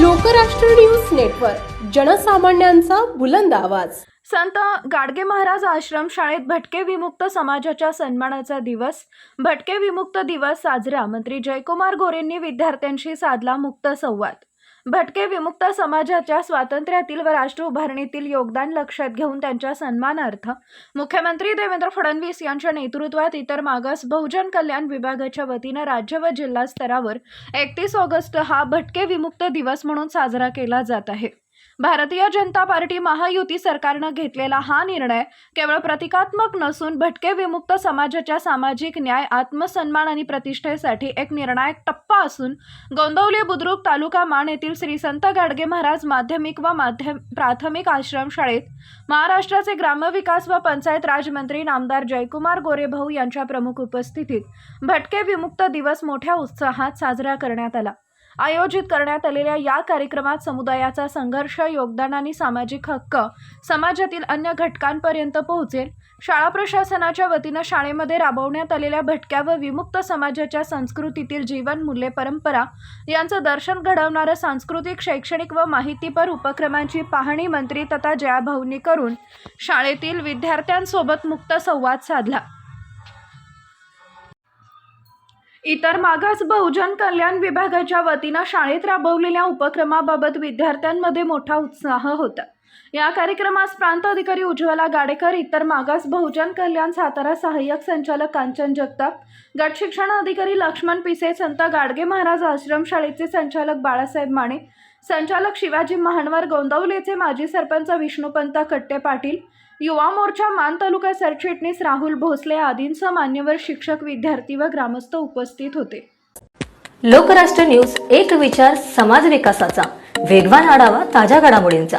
Lokrashtra news network जनसामान्यांचा बुलंद आवाज. संत गाडगे महाराज आश्रम शाळेत भटके विमुक्त समाजाच्या सन्मानाचा दिवस. भटके विमुक्त दिवस साजरा मंत्री जयकुमार गोरेंनी विद्यार्थ्यांशी साधला मुक्त संवाद. भटके विमुक्त समाजाच्या स्वातंत्र्यातील व राष्ट्र उभारणीतील योगदान लक्षात घेऊन त्यांच्या सन्मानार्थ मुख्यमंत्री देवेंद्र फडणवीस यांच्या नेतृत्वात इतर मागास बहुजन कल्याण विभागाच्या वतीनं राज्य व जिल्हा स्तरावर एकतीस ऑगस्ट हा भटके विमुक्त दिवस म्हणून साजरा केला जात आहे. भारतीय जनता पार्टी महायुती सरकारनं घेतलेला हा निर्णय केवळ प्रतिकात्मक नसून भटके विमुक्त समाजाच्या सामाजिक न्याय आत्मसन्मान आणि प्रतिष्ठेसाठी एक निर्णायक टप्पा असून गोंदवली बुद्रुक तालुका मान येथील श्री संत गाडगे महाराज माध्यमिक व माध्यम प्राथमिक आश्रमशाळेत महाराष्ट्राचे ग्रामविकास व पंचायत राजमंत्री नामदार जयकुमार गोरेभाऊ यांच्या प्रमुख उपस्थितीत भटके विमुक्त दिवस मोठ्या उत्साहात साजरा करण्यात आला. आयोजित करण्यात आलेल्या या कार्यक्रमात समुदायाचा संघर्ष योगदान आणि सामाजिक हक्क समाजातील अन्य घटकांपर्यंत पोहोचेल. शाळा प्रशासनाच्या वतीनं शाळेमध्ये राबवण्यात आलेल्या भटक्या व विमुक्त समाजाच्या संस्कृतीतील जीवन मूल्ये परंपरा यांचं दर्शन घडवणारं सांस्कृतिक शैक्षणिक व माहितीपर उपक्रमांची पाहणी मंत्री तथा जयाभाऊंनी करून शाळेतील विद्यार्थ्यांसोबत मुक्त संवाद साधला. इतर मागास बहुजन कल्याण विभागाच्या वतीनं शाळेत राबवलेल्या उपक्रमाबाबत विद्यार्थ्यांमध्ये मोठा उत्साह होता. या कार्यक्रमास प्रांत अधिकारी उज्ज्वला गाडेकर इतर मागास बहुजन कल्याण सातारा सहाय्यक संचालक कांचन जगताप गट शिक्षण अधिकारी लक्ष्मण पिसे संत गाडगे महाराज आश्रम शाळेचे संचालक बाळासाहेब माने संचालक शिवाजी महानवर गोंदवलेचे माजी सरपंच विष्णुपंत कट्टे पाटील युवा मोर्चा मान तालुका सरचिटणीस राहुल भोसले आदींसह मान्यवर शिक्षक विद्यार्थी व ग्रामस्थ उपस्थित होते. लोकराष्ट्र न्यूज एक विचार समाज विकासाचा. वेगवान आढावा ताज्या घडामोडींचा.